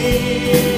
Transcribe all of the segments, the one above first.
você.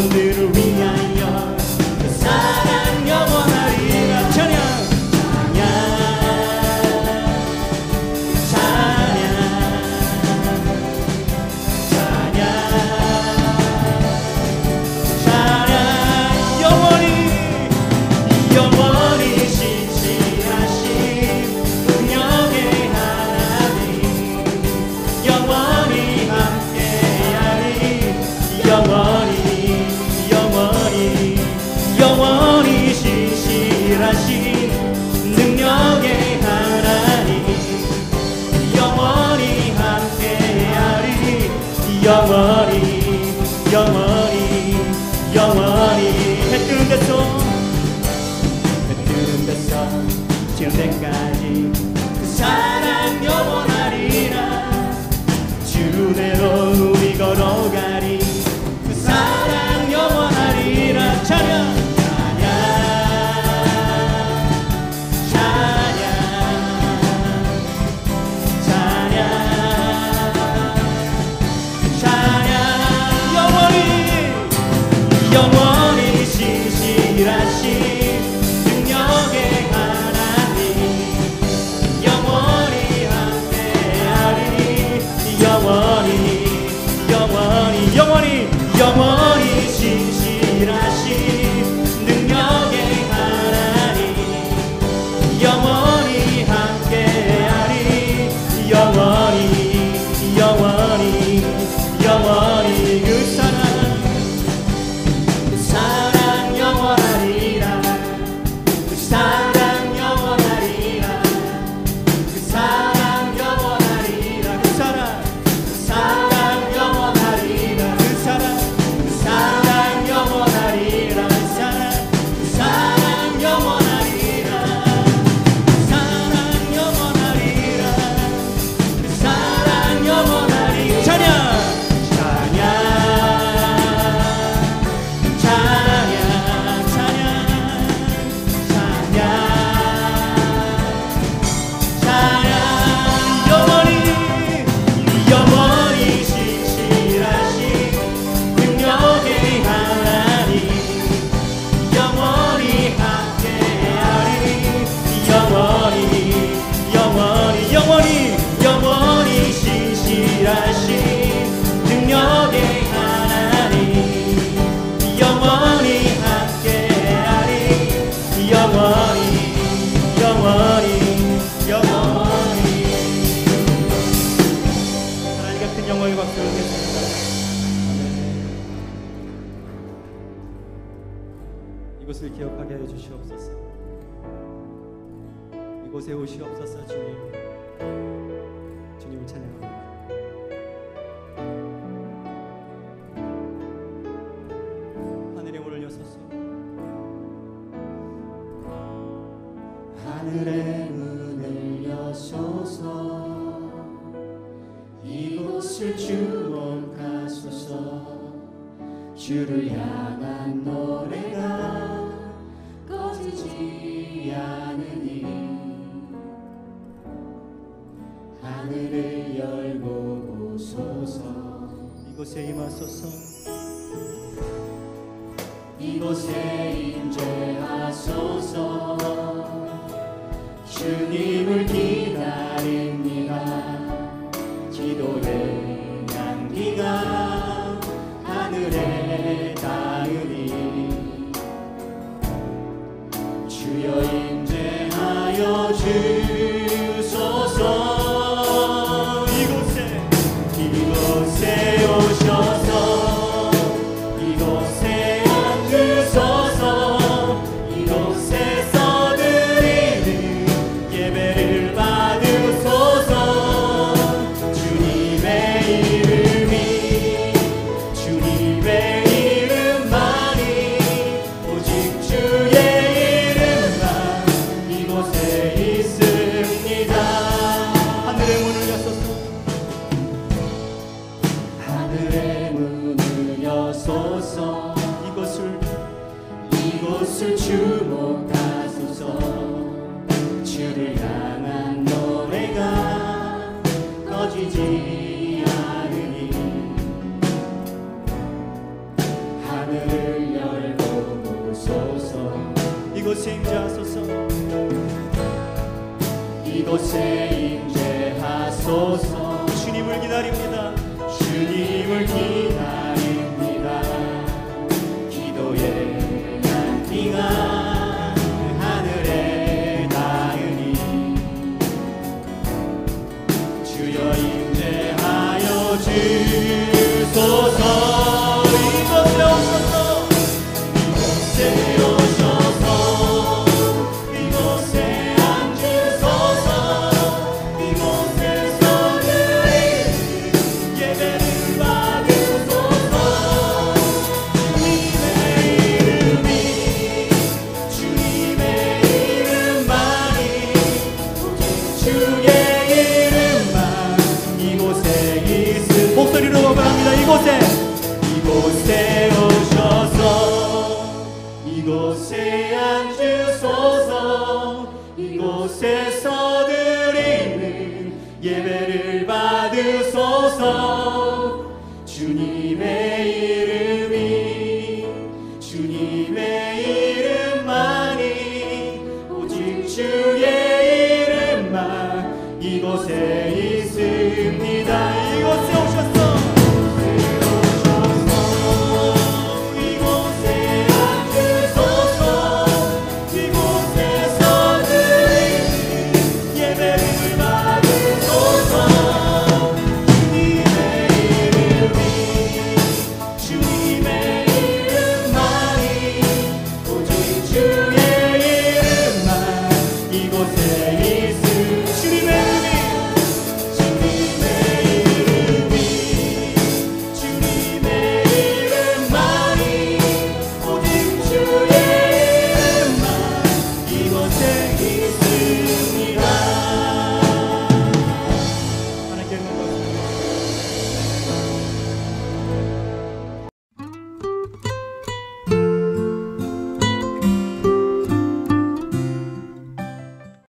cordeiro 지시라신 주시옵소서. 이곳에 오시옵소서 주님. 주님을 찬양합니다. 하늘에 오늘 여소서. 하늘의 문을 여소서 이곳을 주목하소서 주를 향한 노래가 이곳에 임하소서. 이곳에 임재하소서. 주님을 기다립니다. 기도의 향기가 이곳에 임재하소서. 주님을 기다립니다. sing.